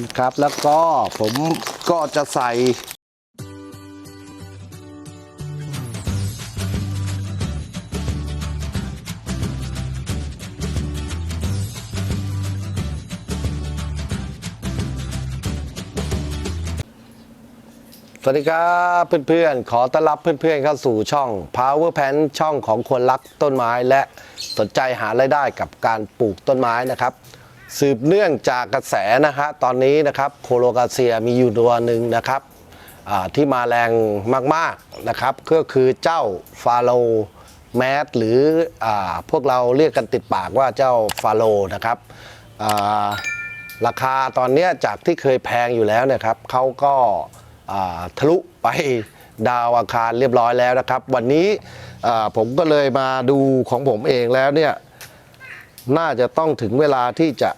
ครับแล้วก็ผมก็จะใส่สวัสดีครับเพื่อนๆ ขอต้อนรับเพื่อนๆเข้าสู่ช่อง Power Pan ช่องของคนรักต้นไม้และสนใจหารายได้กับการปลูกต้นไม้นะครับ สืบเนื่องจากกระแสนะฮะตอนนี้นะครับโคโลกาเซียมีอยู่ตัวหนึ่งนะครับที่มาแรงมากๆนะครับ ก็คือเจ้าฟาโลแมสหรืออพวกเราเรียกกันติดปากว่าเจ้าฟาโลนะครับราคาตอนนี้จากที่เคยแพงอยู่แล้วนะครับเขาก็ทะลุไปดาวอาคารเรียบร้อยแล้วนะครับ วันนี้ผมก็เลยมาดูของผมเองแล้วเนี่ย น่าจะต้องถึงเวลาที่จะ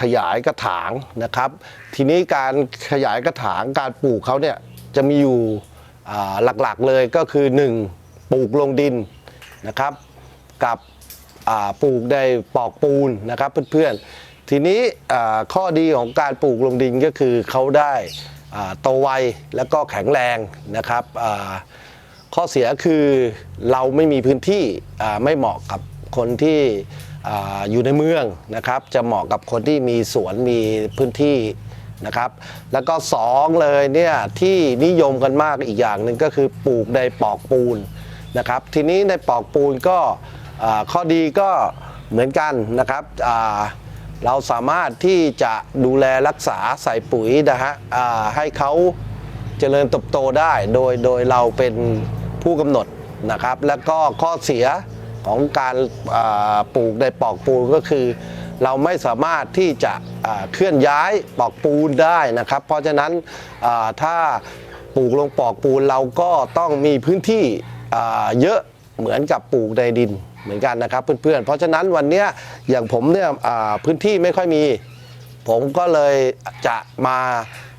ขยายกระถางนะครับ ทีนี้การขยายกระถางการปลูกเขาเนี่ยจะมีอยู่หลักๆเลยก็คือ 1. ปลูกลงดินนะครับ กับปลูกในปอกปูนนะครับเพื่อนๆ ทีนี้ข้อดีของการปลูกลงดินก็คือเขาได้โตไวแล้วก็แข็งแรงนะครับข้อเสียคือเราไม่มีพื้นที่ไม่เหมาะกับ คนที่ออยู่ในเมืองนะครับจะเหมาะกับคนที่มีสวนมีพื้นที่นะครับแล้วก็สองเลยเนี่ยที่นิยมกันมากอีกอย่างหนึ่งก็คือปลูกในปอกปูนนะครับทีนี้ในปอกปูนก็ข้อดีก็เหมือนกันนะครับเราสามารถที่จะดูแลรักษาใส่ปุ๋ยนะฮะให้เขาเจริญเติบโตได้โดยโดยเราเป็นผู้กำหนดนะครับ แล้วก็ข้อเสีย ของการปลูกในปอกปูนก็คือ เราไม่สามารถที่จะเคลื่อนย้ายปอกปูนได้นะครับ เพราะฉะนั้นถ้าปลูกลงปอกปูนเราก็ต้องมีพื้นที่เยอะเหมือนกับปลูกในดินเหมือนกันนะครับเพื่อนๆ เพราะฉะนั้นวันนี้อย่างผมเนี่ยพื้นที่ไม่ค่อยมี ผมก็เลยจะมา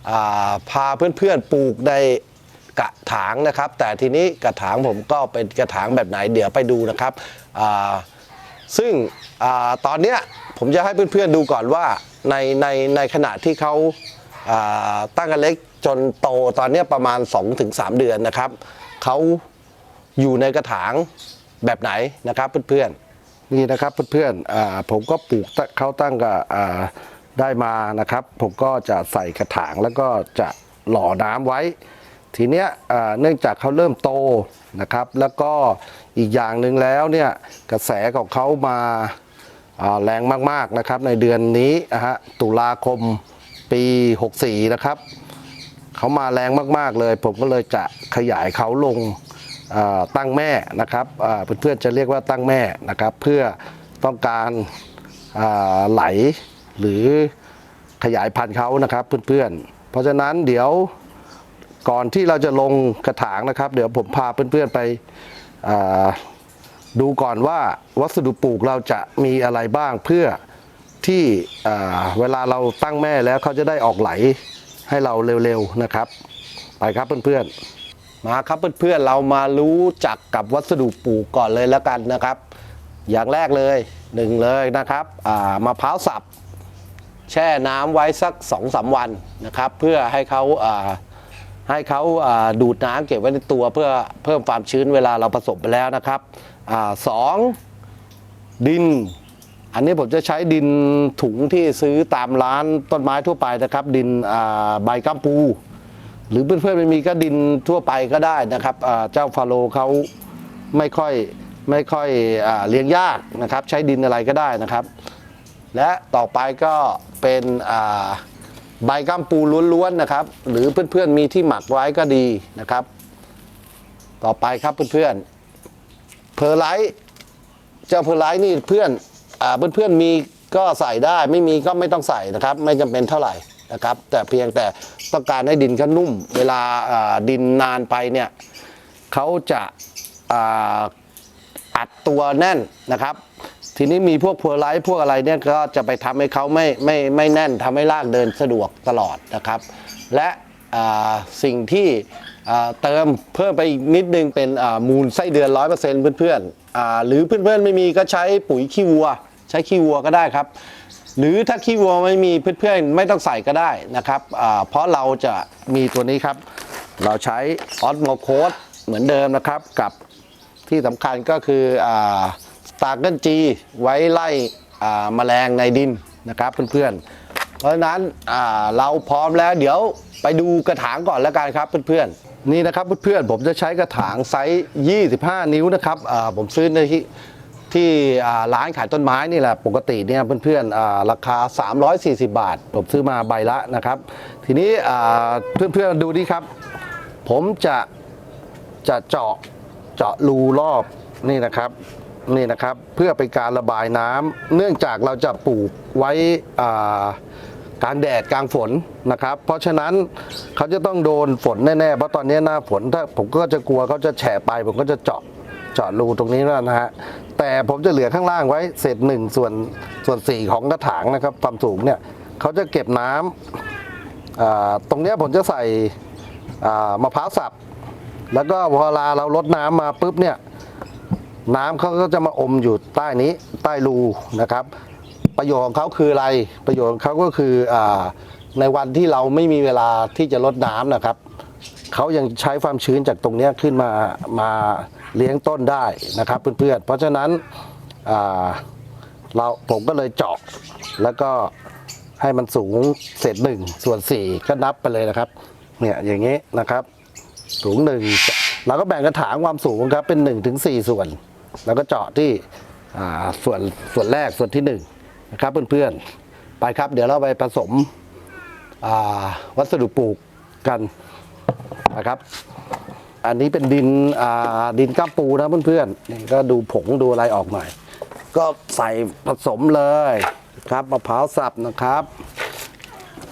อ่าพาเพื่อนๆปลูกใน กระถางนะครับ แต่ทีนี้กระถางผมก็เป็นกระถางแบบไหนเดี๋ยวไปดูนะครับซึ่งอตอนเนี้ยผมจะให้เพื่อนๆดูก่อนว่าในในในขณะที่เขาาตั้งกันเล็กจนโตตอนนี้ประมาณ 2-3 เดือนนะครับเขาอยู่ในกระถางแบบไหนนะครับเพื่อนๆนี่นะครับเพื่อนๆอ่าผมก็ปลูกเขาตั้งกับได้มานะครับ ผมก็จะใส่กระถางแล้วก็จะหล่อน้ำไว้ ทีเนี้ยเนื่องจากเขาเริ่มโตนะครับ แล้วก็อีกอย่างหนึ่งแล้วเนี่ยกระแสของเขามาแรงมากๆนะครับในเดือนนี้นะฮะตุลาคมปี 64 นะครับเขามาแรงมากๆเลย ผมก็เลยจะขยายเขาลงตั้งแม่นะครับเพื่อนๆจะเรียกว่าตั้งแม่นะครับ เพื่อต้องการไหลหรือขยายพันธุ์เขานะครับเพื่อนๆ เพราะฉะนั้นเดี๋ยว ก่อนที่เราจะลงกระถางนะครับ เดี๋ยวผมพาเพื่อนๆไปดูก่อนว่าวัสดุปลูกเราจะมีอะไรบ้างเพื่อที่เวลาเราตั้งแม่แล้วเขาจะได้ออกไหลให้เราเร็วๆนะครับ ไปครับเพื่อนๆมาครับเพื่อนๆเรามารู้จักกับวัสดุปลูกก่อนเลยแล้วกันนะครับ อย่างแรกเลยหนึ่งเลยนะครับอ่ามะพร้าวสับแช่น้ำไว้สัก2อสวันนะครับ เพื่อให้เขาอ่า ให้เขาดูดน้ำเก็บไว้ในตัวเพื่อเพิ่มความชื้นเวลาเราผสมไปแล้วนะครับอสองดิน อันนี้ผมจะใช้ดินถุงที่ซื้อตามร้านต้นไม้ทั่วไปนะครับ ดินใบกัมปูหรือเพื่อนๆไม่มีก็ดินทั่วไปก็ได้นะครับเจ้าฟาโลเขาไม่ค่อยไม่ค่อยอเลี้ยงยากนะครับ ใช้ดินอะไรก็ได้นะครับ และต่อไปก็เป็นอ ใบกัมปูล้วนๆนะครับ หรือเพื่อนๆมีที่หมักไว้ก็ดีนะครับ ต่อไปครับเพื่อนๆเพอร์ไลท์เจ้าเพอร์ไลท์นี่เพื่อนอ่าเพื่อนๆมีก็ใส่ได้ไม่มีก็ไม่ต้องใส่นะครับ ไม่จำเป็นเท่าไหร่นะครับ แต่เพียงแต่ต้องการให้ดินเขานุ่ม เวลาดินนานไปเนี่ยเขาจะออัดตัวแน่นนะครับ ทีนี้มีพวกพัวไลท์พวกอะไรเนี่ยก็จะไปทำให้เขาไม่ไม่ไม่แน่นทำให้ลากเดินสะดวกตลอดนะครับ และสิ่งที่เติมเพิ่มไปอีกนิดนึงเป็นมูลไส้เดือนร้อยเปอร์เซ็นต์เพื่อนๆอ่าหรือเพื่อนๆไม่มีก็ใช้ปุ๋ยขี้วัว ใช้ขี้วัวก็ได้ครับ หรือถ้าขี้วัวไม่มีเพื่อนๆไม่ต้องใส่ก็ได้นะครับเพราะเราจะมีตัวนี้ครับ เราใช้ออสโมโคดเหมือนเดิมนะครับกับที่สำคัญก็คือส ตาร์เกิลจีไว้ไล่อ่าแมลงในดินนะครับเพื่อนๆ เพราะฉะนั้นเราพร้อมแล้วเดี๋ยวไปดูกระถางก่อนแล้วกันครับเพื่อนๆ นี่นะครับเพื่อนๆผมจะใช้กระถางไซส์ 25 นิ้วนะครับผมซื้อในที่ที่ร้านขายต้นไม้นี่แหละปกติเนี่ยเพื่อนๆอ่าราคา 340 บาท ผมซื้อมาใบละนะครับ ทีนี้อ่าเพื่อนๆดูนี่ครับ ผมจะจะเจาะเจาะรูรอบนี่นะครับ นี่นะครับเพื่อเป็นการระบายน้ำเนื่องจากเราจะปลูกไว้กลางแดดกลางฝนนะครับ เพราะฉะนั้นเขาจะต้องโดนฝนแน่ๆเพราะตอนนี้หน้าฝนถ้าผมก็จะกลัวเขาจะแฉะไป ผมก็จะเจาะเจาะรูตรงนี้แล้วนะฮะแต่ผมจะเหลือข้างล่างไว้เศษหนึ่งส่วนส่วนสี่ของกระถางนะครับความสูงเนี่ยเขาจะเก็บน้ำอ่าตรงนี้ผมจะใส่มะพร้าวสับ แล้วก็เวลาเราลดน้ำมาปุ๊บเนี่ย น้ำเขาก็จะมาอมอยู่ใต้นี้ใต้รูนะครับ ประโยชน์ของเขาคืออะไรประโยชน์ของเขาก็คืออในวันที่เราไม่มีเวลาที่จะลดน้ำนะครับเขายังใช้ความชื้นจากตรงนี้ขึ้นมามาเลี้ยงต้นได้นะครับเพื่อนๆเพราะฉะนั้นเราผมก็เลยเจาะแล้วก็ให้มันสูงเศษหนึ่งส่วนสี่ก็นับไปเลยนะครับเนี่ยอย่างนี้นะครับ สูงหนึ่งเราก็แบ่งกระถางความสูงครับเป็น1นถึงสส่วน แล้วก็เจาะที่ส่วนส่วนแรกส่วนที่1นงนะครับเพื่อนๆ ไปครับ เดี๋ยวเราไปผสมวัสดุปลูกกันนะครับ อันนี้เป็นดินดินก้ามปูนะเพื่อนๆนี่ก็ดูผงดูอะไรออกหน่อย ก็ใส่ผสมเลยครับมะพร้าวสับนะครับ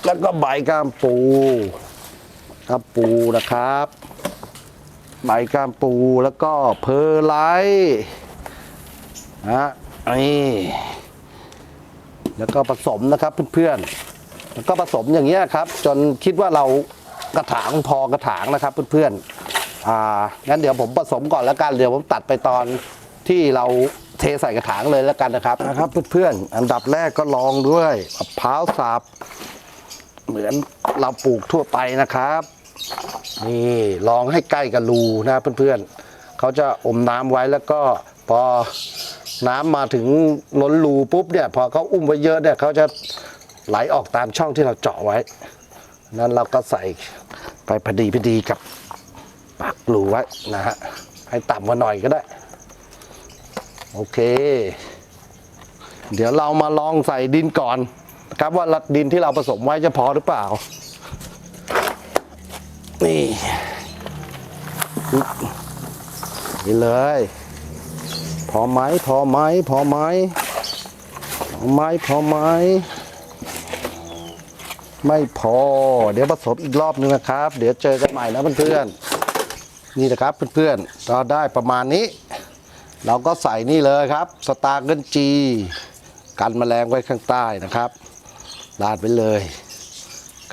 แล้วก็ใบก้ามปูก้ามปูนะครับ ใบกามปูแล้วก็เพอร์ไลท์นะนี่แล้วก็ผสมนะครับเพื่อนๆแล้วก็ผสมอย่างเงี้ยครับ จนคิดว่าเรากระถางพอกระถางนะครับเพื่อนๆอ่างั้นเดี๋ยวผมผสมก่อนแล้วกันเดี๋ยวผมตัดไปตอนที่เราเทใส่กระถางเลยแล้วกันนะครับนะครับเพื่อนๆอันดับแรกก็ลองด้วยมะพร้าวสับเหมือนเราปลูกทั่วไปนะครับ นี่ลองให้ใกล้กับรูนะเพื่อนๆเขาจะอมน้ำไว้แล้วก็พอน้ำมาถึงล้นรูปุ๊บเนี่ยพอเขาอุ้มไว้เยอะเนี่ยเขาจะไหลออกตามช่องที่เราเจาะไว้ นั้นเราก็ใส่ไปพอดีพอดีกับปากรูไว้นะฮะให้ต่ำกว่าหน่อยก็ได้ โอเค เดี๋ยวเรามาลองใส่ดินก่อนนะครับว่าดินที่เราผสมไว้จะพอหรือเปล่า นี่นี่เลย พอไหมพอไหมพอไหมพอไหมพอไหมไม่พอ เดี๋ยวผสมอีกรอบนึงนะครับ เดี๋ยวเจอกันใหม่นะเพื่อนๆนี่นะครับเพื่อนๆเราได้ประมาณนี้ เราก็ใส่นี่เลยครับสตาร์เกิลจีกันแมลงไว้ข้างใต้นะครับลาดไปเลย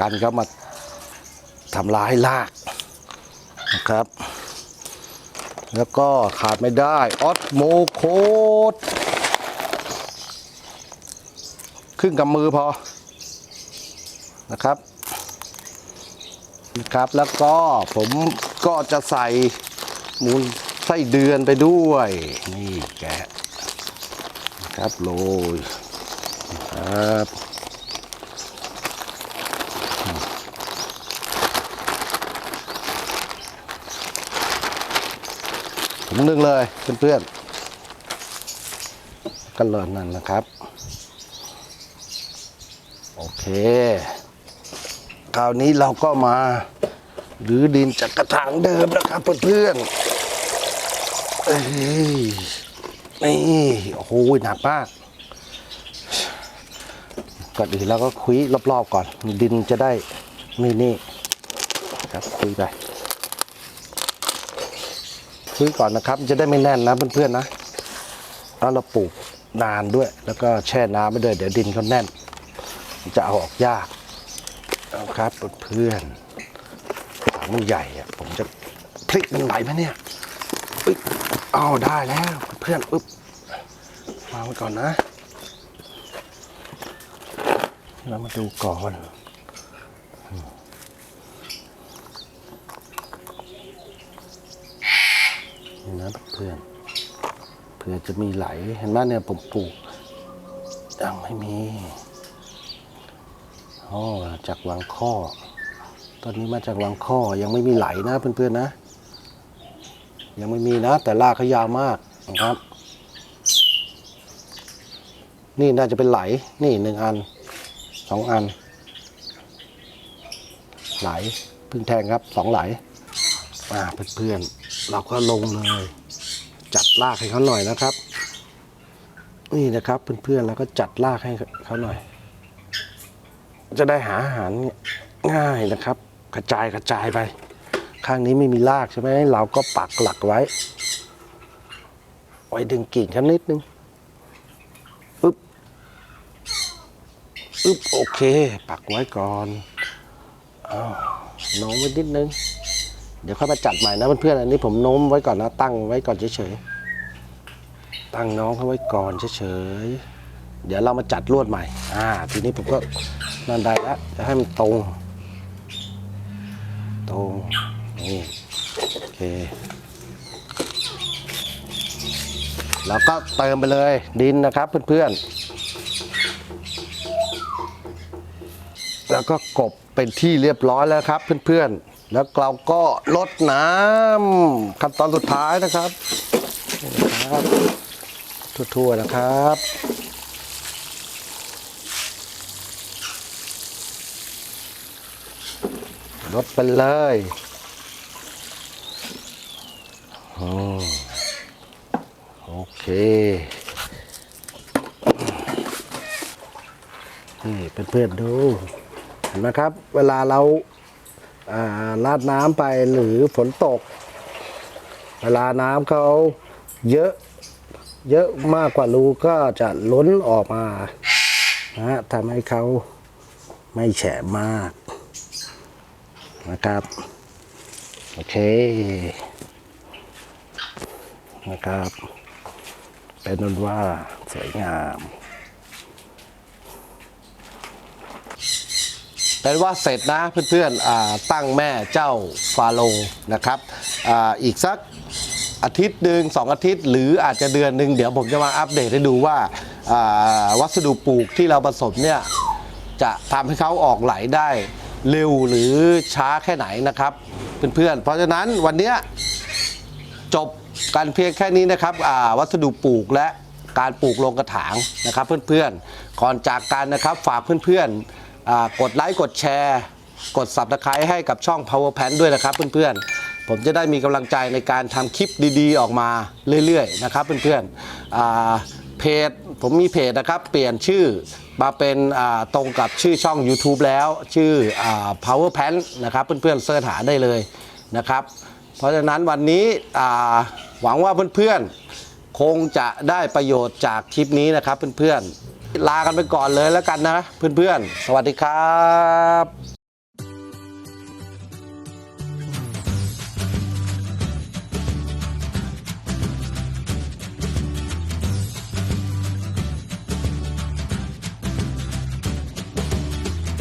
กันเขามา ทำลายรากนะครับ แล้วก็ขาดไม่ได้ออสโมโคดครึ่งกำมือพอนะครับนะครับ แล้วก็ผมก็จะใส่มูลไส้เดือนไปด้วย นี่แกะนะครับโรยนะครับ ถุงหนึ่งเลยเพื่อนๆกันเลยนั่นนะครับ โอเคคราวนี้เราก็มาหรือดินจากกระถางเดิมนะครับเพื่อนๆเอ้ยนี่โอ้โหหนักมากก่อนอื่นเราก็คุยรอบๆก่อน ดินจะได้นี่นี่ครับคุยไป ซื้อก่อนนะครับ จะได้ไม่แน่นนะเพื่อนๆนะแล้วเราปลูกนานด้วย แล้วก็แช่น้ำไปด้วยเดี๋ยวดินเขาแน่น จะเอาออกยากนะครับเพื่อนๆถังใหญ่อะผมจะพลิกมันไหวไหมเนี่ยอุ๊ยเอาได้แล้วเพื่อนปึ๊บวาไว้ก่อนนะเรามาดูก่อน นะเพื่อนเผื่อจะมีไหลเห็นไหมเนี่ยผมปลูกยังไม่มีอ๋อจากวังข้อต้นนี้มาจากวังข้อยังไม่มีไหลนะเพื่อนๆนะ ยังไม่มีนะ แต่รากเขายาวมากนะครับ นี่น่าจะเป็นไหลนี่หนึ่งอันสองอัน ไหลพึ่งแทงครับสองไหลอ่าเพื่อนๆ เราก็ลงเลยจัดรากให้เขาหน่อยนะครับ นี่นะครับเพื่อนๆเราก็จัดรากให้เขาหน่อย จะได้หาอาหารง่ายนะครับ กระจายกระจายไป ข้างนี้ไม่มีรากใช่ไหมเราก็ปักหลักไว้ไว้ดึงกิ่งเขานิดนึงปึ๊บอึ๊บโอเค ปักไว้ก่อนอ้าวโน้มไว้นิดนึง เดี๋ยวค่อยมาจัดใหม่นะเพื่อนๆอันนี้ผมโน้มไว้ก่อนนะตั้งไว้ก่อนเฉยๆตั้งน้องเขาไว้ก่อนเฉยๆเดี๋ยวเรามาจัดลวดใหม่ อ่า ทีนี้ผมก็นั่นได้แล้วจะให้มันตรง ตรงนี่โอเคแล้วก็เติมไปเลยดินนะครับเพื่อนๆ แล้วก็กบเป็นที่เรียบร้อยแล้วครับเพื่อนๆ แล้วเราก็ลดน้ำขั้นตอนสุดท้ายนะครับนะครับทั่วๆนะครับ ลดไปเลยโอเค นี่เพื่อนๆดู เห็นไหมครับ เวลาเรา อ่าดน้ำไปหรือฝนตก เวลาน้ำเขาเยอะเยอะมากกว่ารูก็จะล้นออกมานะฮะทำให้เขาไม่แฉะมากนะครับ โอเคนะครับ เป็นนันว่าสวยงาม เป็นว่าเสร็จนะเพื่อนๆตั้งแม่เจ้าฟาโลนะครับออีกสักอาทิตย์หนึ่งสองอาทิตย์ หรืออาจจะเดือนหนึ่งเดี๋ยวผมจะมาอัปเดตให้ดูว่าวัสดุปลูกที่เราผสมเนี่ยจะทำให้เขาออกไหลได้เร็วหรือช้าแค่ไหนนะครับ เพื่อนๆ เพราะฉะนั้นวันเนี้ยจบกันเพียงแค่นี้นะครับวัสดุปลูกและการปลูกลงกระถางนะครับ เพื่อนๆ ก่อนจากกันนะครับฝากเพื่อนๆ กดไลค์กดแชร์ กด subscribe ให้กับช่อง Power Pan ด้วยนะครับเพื่อนๆ ผมจะได้มีกำลังใจในการทำคลิปดีๆ ออกมาเรื่อยๆ นะครับเพื่อนๆเพจผมมีเพจนะครับ เปลี่ยนชื่อมาเป็นตรงกับชื่อช่อง YouTube แล้ว ชื่ออ Power Pan นะครับเพื่อนๆเสิร์ชหาได้เลยนะครับ เพราะฉะนั้นวันนี้หวังว่าเพื่อนๆคงจะได้ประโยชน์จากคลิปนี้นะครับเพื่อนๆ ลากันไปก่อนเลยแล้วกันนะเพื่อนๆ สวัสดีครับ